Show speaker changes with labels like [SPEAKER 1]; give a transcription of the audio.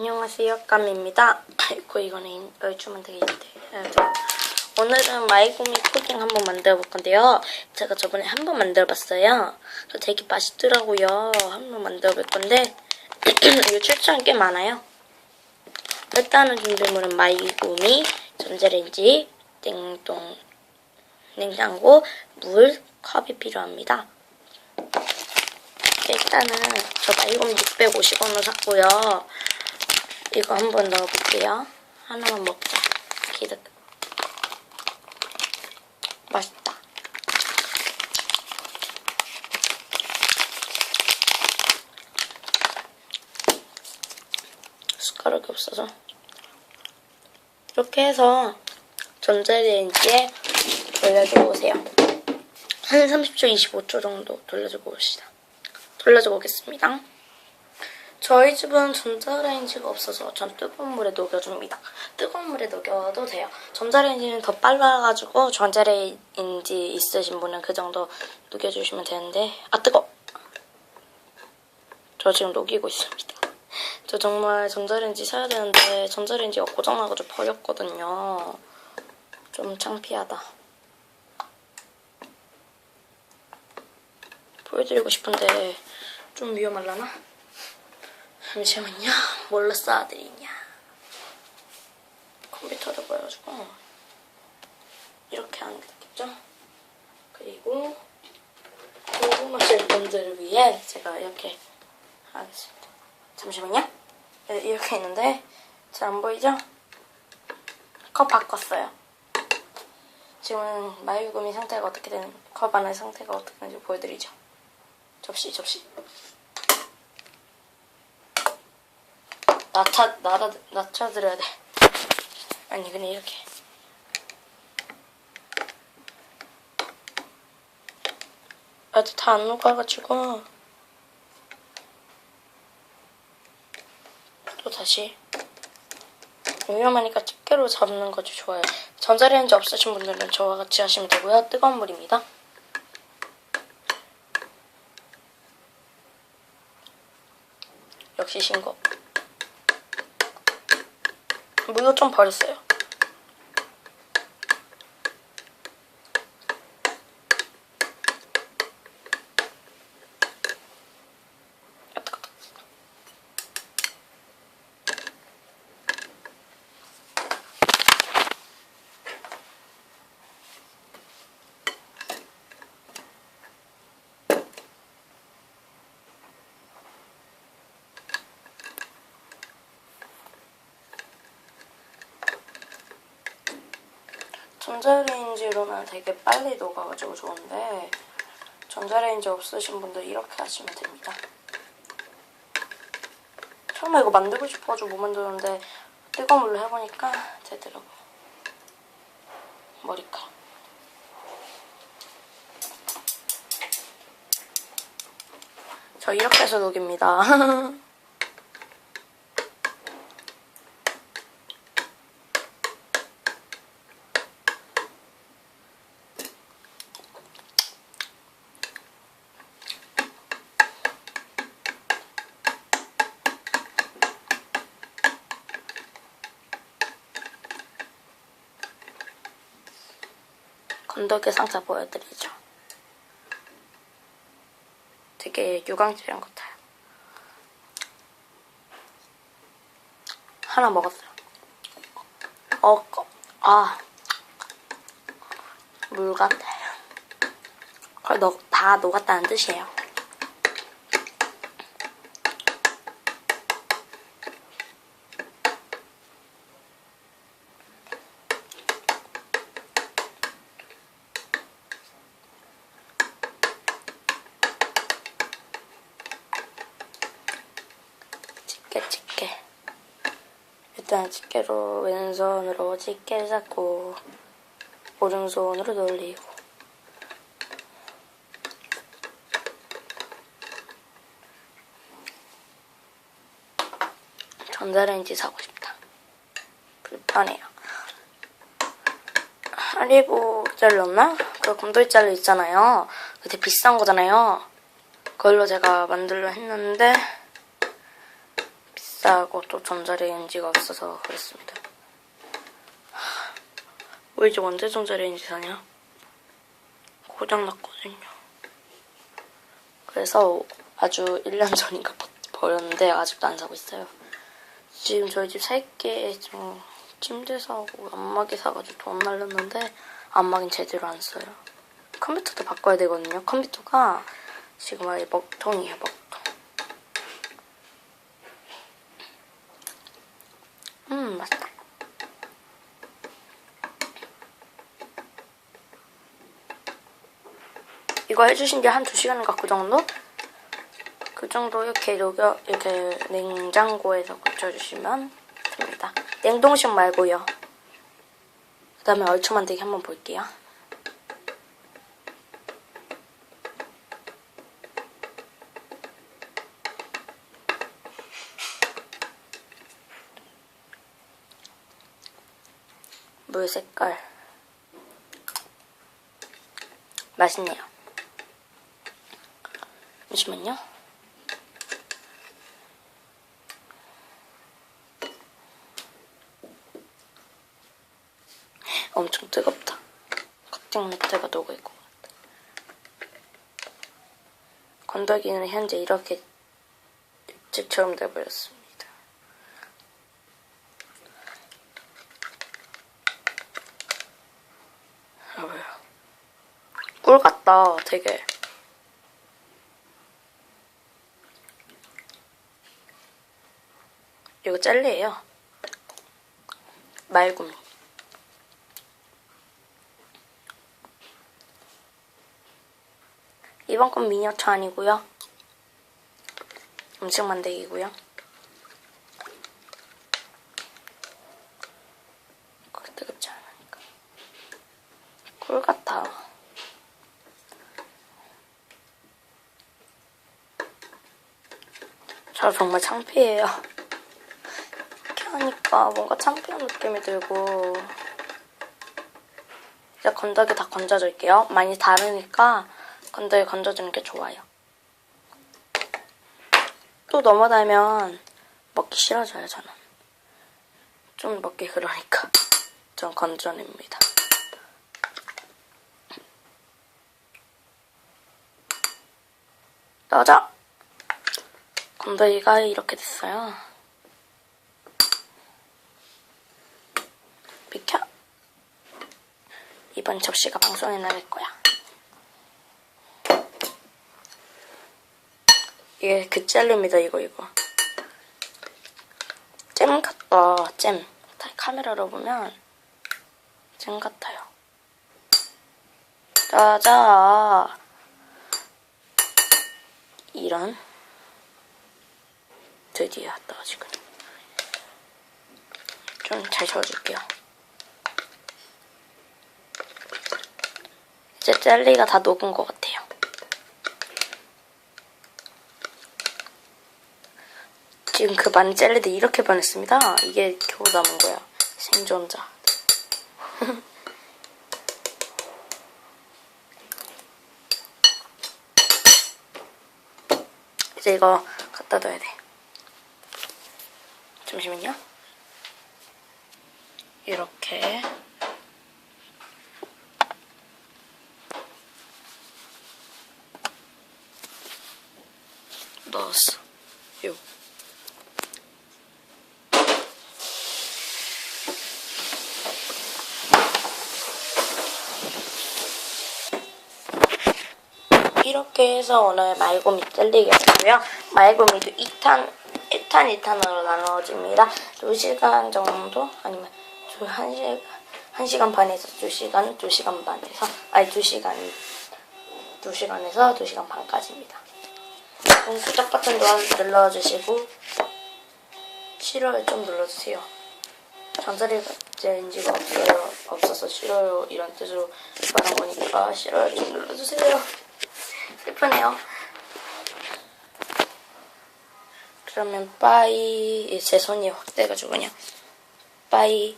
[SPEAKER 1] 안녕하세요, 깜입니다. 아이고, 이거는 이걸 주면 되겠는데. 오늘은 마이구미 푸딩 한번 만들어 볼 건데요. 제가 저번에 한번 만들어 봤어요. 저 되게 맛있더라고요. 한번 만들어 볼 건데, 이거 출처는 꽤 많아요. 일단은 준비물은 마이구미, 전자레인지, 냉동, 냉장고, 물, 컵이 필요합니다. 일단은 저 마이구미 650원을 샀고요. 이거 한번 넣어볼게요. 하나만 먹자. 기득. 맛있다. 숟가락이 없어서. 이렇게 해서 전자레인지에 돌려주고 오세요. 한 30초, 25초 정도 돌려주고 옵시다. 돌려주고 오겠습니다. 저희 집은 전자레인지가 없어서 전 뜨거운 물에 녹여줍니다. 뜨거운 물에 녹여도 돼요. 전자레인지는 더 빨라가지고 전자레인지 있으신 분은 그 정도 녹여주시면 되는데 아 뜨거! 저 지금 녹이고 있습니다. 저 정말 전자레인지 사야 되는데 전자레인지가 고장나가지고 버렸거든요. 좀 창피하다. 보여드리고 싶은데 좀 위험할라나? 잠시만요. 뭘로 써드리냐. 컴퓨터를 보여가지고 이렇게 하면 되겠죠? 그리고 궁금하실 분들을 위해 제가 이렇게 하겠습니다. 잠시만요. 네, 이렇게 있는데 잘 안 보이죠? 컵 바꿨어요. 지금은 마유금이 상태가 어떻게 되는 컵 안의 상태가 어떻게 되는지 보여드리죠. 접시 접시. 낮춰, 낮아, 낮춰드려야 돼. 아니, 그냥 이렇게. 아직 다 안 녹아가지고. 또 다시. 위험하니까 집게로 잡는 것이 좋아요. 전자레인지 없으신 분들은 저와 같이 하시면 되고요. 뜨거운 물입니다. 역시 신고. 물도 좀 버렸어요. 전자레인지로는 되게 빨리 녹아가지고 좋은데 전자레인지 없으신 분들 이렇게 하시면 됩니다. 처음에 이거 만들고 싶어가지고 못 만드는데 뜨거운 물로 해보니까 되더라고요. 머리카락. 저 이렇게 해서 녹입니다. 건더기 상자 보여드리죠. 되게 유광질한 것 같아요. 하나 먹었어요. 어, 꺼- 아, 물 같아요. 거의 녹, 다 녹았다는 뜻이에요. 집게 집게 일단 집게로 왼손으로 집게 잡고 오른손으로 돌리고. 전자레인지 사고 싶다. 불편해요. 하리보 젤로나? 그 곰돌이 젤로 있잖아요. 그 되게 비싼 거잖아요. 그걸로 제가 만들려 했는데 하고 또 전자레인지가 없어서 그랬습니다. 하, 왜 이제 언제 전자레인지 사냐? 고장났거든요. 그래서 아주 1년 전인가 버- 버렸는데 아직도 안 사고 있어요. 지금 저희 집 살게 좀 침대 사고 안마기 사가지고 돈 날렸는데 안마기는 제대로 안 써요. 컴퓨터도 바꿔야 되거든요. 컴퓨터가 지금 아예 먹통이에요, 먹통. 음, 맛있다. 이거 해주신 게한두 시간인가 그 정도? 그 정도 이렇게 녹여, 이렇게 냉장고에서 굳혀주시면 됩니다. 냉동식 말고요. 그 다음에 얼추 만들기 한번 볼게요. 물 색깔 맛있네요. 잠시만요. 엄청 뜨겁다. 커팅 매트가 녹고 있고. 건더기는 현재 이렇게 육즙처럼 돼버렸습니다. 아, 왜요? 꿀 같다, 되게. 이거 젤리예요. 말구미. 이번 건 미니어처 아니고요. 음식 만들기고요. 그게 뜨겁지 않으니까. 꿀 같아. 저 정말 창피해요. 이렇게 하니까 뭔가 창피한 느낌이 들고. 이제 건더기 다 건져줄게요. 많이 다르니까 건더기 건져주는 게 좋아요. 또 달면 먹기 싫어져요, 저는. 좀 먹기 그러니까. 전 건져냅니다. 넣어 줘! 건더기가 이렇게 됐어요. 비켜! 이번 접시가 방송에 나갈 거야. 이게 그 젤리입니다, 이거, 이거. 잼 같다, 잼. 다 카메라로 보면 잼 같아요. 짜자. 이런. 드디어 떨어지군. 좀잘 저어줄게요. 이제 젤리가 다 녹은 것 같아요. 지금 그 많은 젤리들 이렇게 변했습니다. 이게 겨우 남은 거야. 생존자. 이제 이거 갖다 둬야 돼. 잠시만요. 이렇게. 넣었어. 요. 이렇게 해서 오늘 말고미 젤리가 됐고요. 말고미도 2탄, 1탄, 2탄으로 나누어집니다. 2시간 정도? 아니면 두 1시간, 1시간 반에서 2시간, 2시간 반에서, 아니 2시간, 2시간에서 2시간 반까지입니다. 그럼 구독 버튼도 눌러주시고, 싫어요 좀 눌러주세요. 전자레인지가 없어요. 없어서 싫어요. 이런 뜻으로 말한 거니까 싫어요 좀 눌러주세요. 슬프네요. 그러면 빠이 제 손이 확 돼가지고 그냥 빠이